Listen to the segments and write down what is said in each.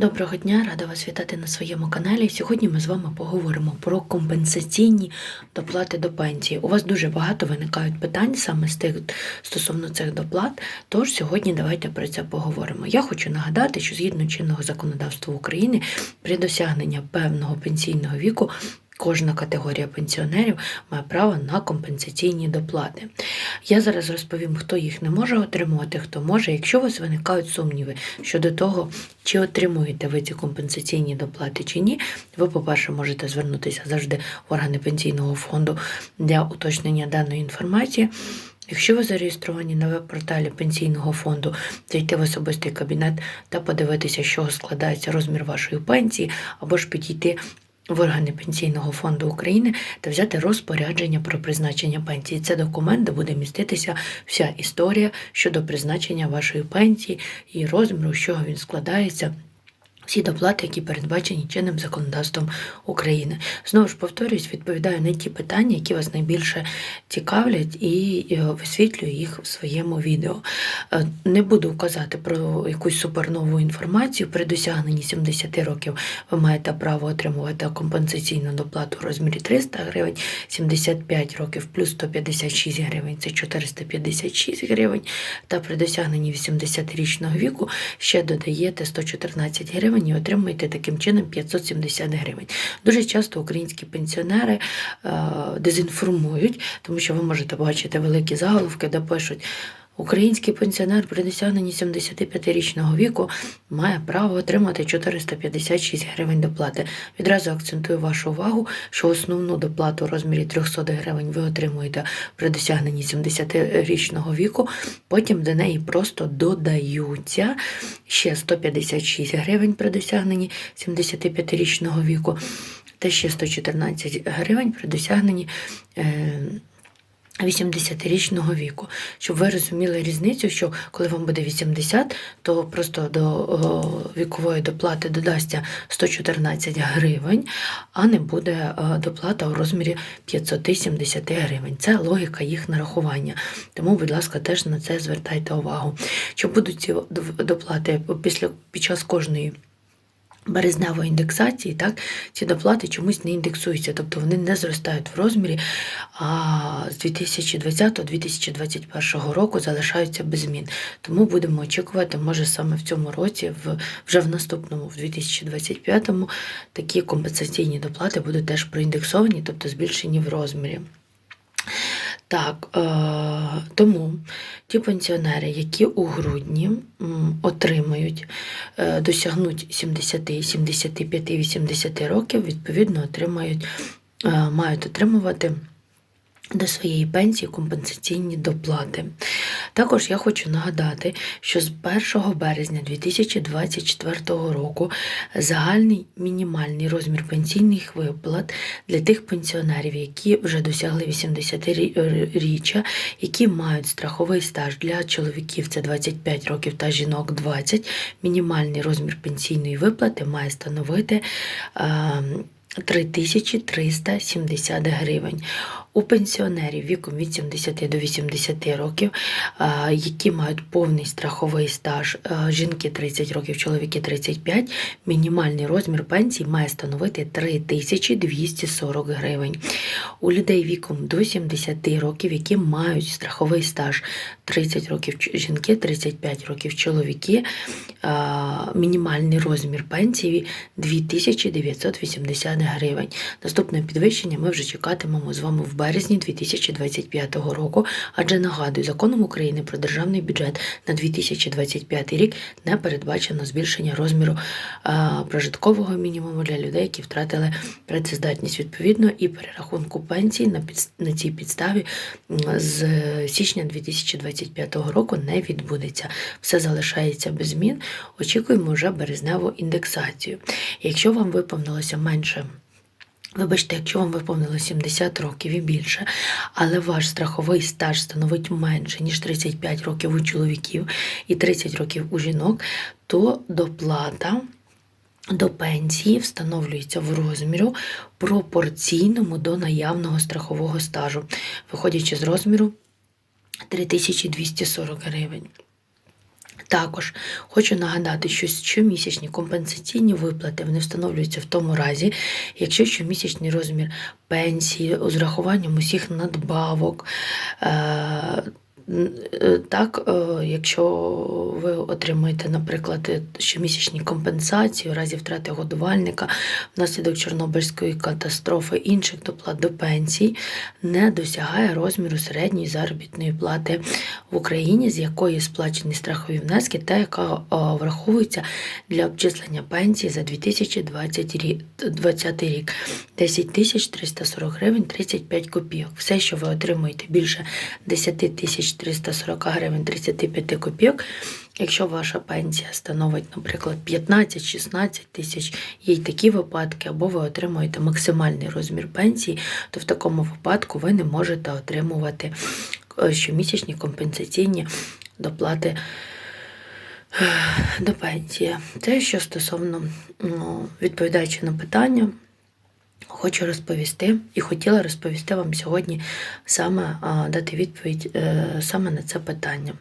Доброго дня, рада вас вітати на своєму каналі. Сьогодні ми з вами поговоримо про компенсаційні доплати до пенсії. У вас дуже багато виникають питань саме з тих стосовно цих доплат. Тож сьогодні давайте про це поговоримо. Я хочу нагадати, що згідно чинного законодавства України при досягненні певного пенсійного віку. Кожна категорія пенсіонерів має право на компенсаційні доплати. Я зараз розповім, хто їх не може отримувати, хто може. Якщо у вас виникають сумніви щодо того, чи отримуєте ви ці компенсаційні доплати чи ні, ви, по-перше, можете звернутися завжди в органи пенсійного фонду для уточнення даної інформації. Якщо ви зареєстровані на веб-порталі пенсійного фонду, зайти в особистий кабінет та подивитися, з чого складається розмір вашої пенсії, або ж підійти в органи Пенсійного фонду України та взяти розпорядження про призначення пенсії. Це документ, де буде міститися вся історія щодо призначення вашої пенсії і розміру, з чого він складається. Всі доплати, які передбачені чинним законодавством України. Знову ж повторюсь, відповідаю на ті питання, які вас найбільше цікавлять, і е, висвітлюю їх в своєму відео. Е, Не буду казати про якусь супернову інформацію. При досягненні 70 років ви маєте право отримувати компенсаційну доплату у розмірі 300 гривень, 75 років плюс 156 гривень це 456 гривень. Та при досягненні 80-річного віку ще додаєте 114 гривень і отримуєте таким чином 570 гривень. Дуже часто українські пенсіонери е, дезінформують, тому що ви можете бачити великі заголовки, де пишуть. Український пенсіонер при досягненні 75-річного віку має право отримати 456 гривень доплати. Відразу акцентую вашу увагу, що основну доплату у розмірі 300 гривень ви отримуєте при досягненні 70-річного віку. Потім до неї просто додаються ще 156 гривень при досягненні 75-річного віку та ще 114 гривень при досягненні. Е, 80-річного віку, щоб ви розуміли різницю, що коли вам буде 80, то просто до вікової доплати додасться 114 гривень, а не буде е, доплата у розмірі 570 гривень. Це логіка їх нарахування. Тому, будь ласка, теж на це звертайте увагу. Що будуть ці доплати після під час кожної березневої індексації, так, ці доплати чомусь не індексуються, тобто вони не зростають в розмірі, а з 2020-2021 року залишаються без змін. Тому будемо очікувати, може саме в цьому році, в, вже в наступному, в 2025-му, такі компенсаційні доплати будуть теж проіндексовані, тобто збільшені в розмірі. Так, е, тому ті пенсіонери, які у грудні отримають, е, досягнуть 70, 75, 80 років, відповідно отримають, е, мають отримувати до своєї пенсії компенсаційні доплати. Також я хочу нагадати, що з 1 березня 2024 року загальний мінімальний розмір пенсійних виплат для тих пенсіонерів, які вже досягли 80-річчя, які мають страховий стаж для чоловіків це 25 років та жінок 20, мінімальний розмір пенсійної виплати має становити. Е 3370 гривень. У пенсіонерів віком від 70 до 80 років, які мають повний страховий стаж, жінки 30 років, чоловіки 35, мінімальний розмір пенсії має становити 3240 гривень. У людей віком до 70 років, які мають страховий стаж 30 років жінки, 35 років чоловіки, мінімальний розмір пенсії 2980 гривень. Наступне підвищення ми вже чекатимемо з вами в березні 2025 року, адже нагадую, законом України про державний бюджет на 2025 рік не передбачено збільшення розміру а, прожиткового мінімуму для людей, які втратили працездатність відповідно і перерахунку пенсій на під, на цій підставі з січня 2025 року не відбудеться. Все залишається без змін. Очікуємо вже березневу індексацію. Якщо вам виповнилося менше. Вибачте, якщо вам виповнило 70 років і більше, але ваш страховий стаж становить менше, ніж 35 років у чоловіків і 30 років у жінок, то доплата до пенсії встановлюється в розміру пропорційному до наявного страхового стажу, виходячи з розміру 3240 гривень. Також хочу нагадати, що щомісячні компенсаційні виплати вони встановлюються в тому разі, якщо щомісячний розмір пенсії з урахуванням усіх надбавок. Е- так, е, якщо ви отримуєте, наприклад, щомісячні компенсації у разі втрати годувальника внаслідок Чорнобильської катастрофи інших доплат до пенсій, не досягає розміру середньої заробітної плати в Україні, з якої сплачені страхові внески, та яка е, враховується для обчислення пенсії за 2020 рік. 20 рік 10 тисяч 340 гривень 35 копійок. Все, що ви отримуєте більше 10 тисяч 340 гривень 35 копійок, якщо ваша пенсія становить, наприклад, 15-16 тисяч, є й такі випадки, або ви отримуєте максимальний розмір пенсії, то в такому випадку ви не можете отримувати е, щомісячні компенсаційні доплати е, до пенсії. Це що стосовно ну, відповідаючи на питання. Хочу розповісти і хотіла розповісти вам сьогодні саме дати відповідь е, саме на це питання.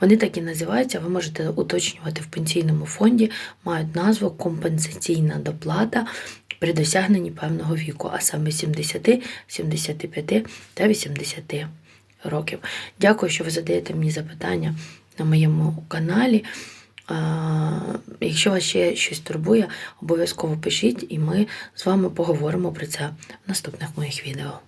Вони так і називаються, ви можете уточнювати в пенсійному фонді, мають назву компенсаційна доплата при досягненні певного віку, а саме 70, 75 та 80 років. Дякую, що ви задаєте мені запитання на моєму каналі. Якщо вас ще щось турбує, обов'язково пишіть, і ми з вами поговоримо про це в наступних моїх відео.